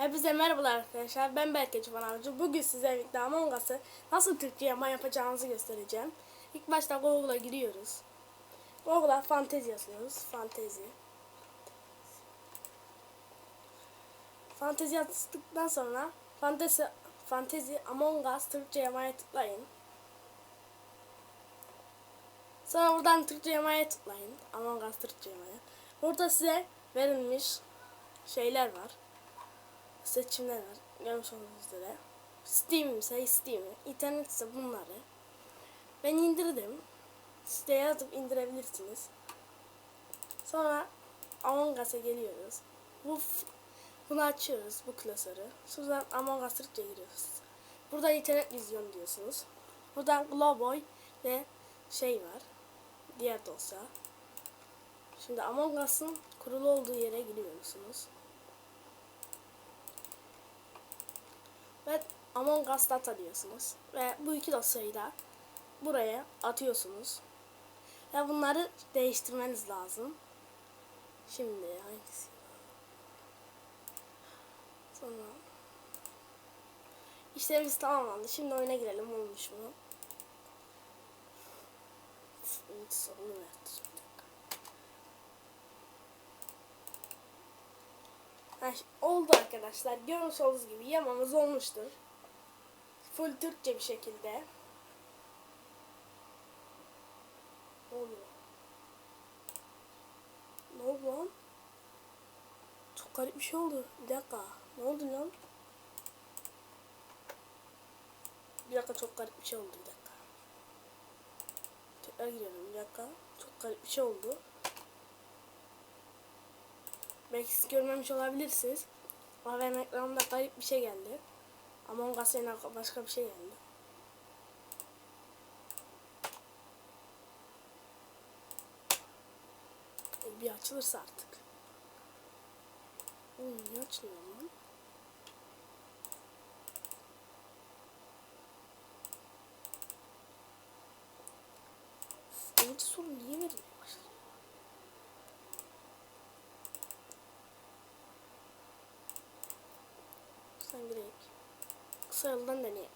Hepinize merhabalar arkadaşlar. Ben Berke Çoban Avcı. Bugün size birlikte Among Us'ı nasıl Türkçe yama yapacağınızı göstereceğim. İlk başta Google'a giriyoruz. Google'a fantezi yazıyoruz. Fantezi. Fantezi yazdıktan sonra fantezi, fantezi Among Us Türkçe yamaya tıklayın. Sonra buradan Türkçe yamaya tıklayın. Among Us Türkçe yamaya. Burada size verilmiş şeyler var seçimler var. Görmüş olduğunuz üzere. Steam ise Steam'i, internet ise bunları. Ben indirdim. Siteye yazıp indirebilirsiniz. Sonra Among Us'a geliyoruz. Bu bunu açıyoruz bu klasörü. Sonra Among Us giriyoruz. Burada internet vizyon diyorsunuz. Burada Globoy ve şey var. Diğer dosya. Şimdi Among Us'ın kurulu olduğu yere gidiyorsunuz. Ve Among Us Data diyorsunuz. Ve bu iki dosyayı da buraya atıyorsunuz. Ve bunları değiştirmeniz lazım. Şimdi hangisi? Sonra işlerimiz tamamlandı. Şimdi oyuna girelim. Olmuş mu? Sorunu verdi. Oldu arkadaşlar. Görmüş olduğunuz gibi yamamız olmuştur. Full Türkçe bir şekilde. Ne oluyor? Ne oldu lan? Çok garip bir şey oldu. Bir dakika. Ne oldu lan? Bir dakika çok garip bir şey oldu. Bir dakika. Tekrar girelim. Bir dakika. Çok garip bir şey oldu. Belki siz görmemiş olabilirsiniz. Ama benim garip bir şey geldi. Among Us yerine başka bir şey geldi. E, bir açılırsa artık. Oğlum niye açılıyor lan? Birinci soru niye kısa yoldan deneyelim.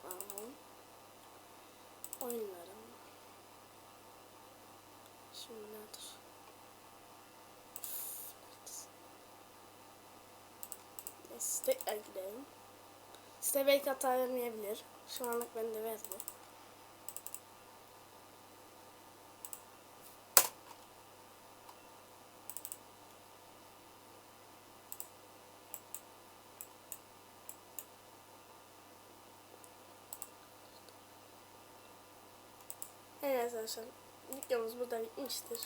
Oyunlarım. Şimdi nedir? Neyse tekrar gidelim. Size belki hata vermeyebilir. Şu anlık bende verdi. Evet arkadaşlar videomuz burada bitmiştir.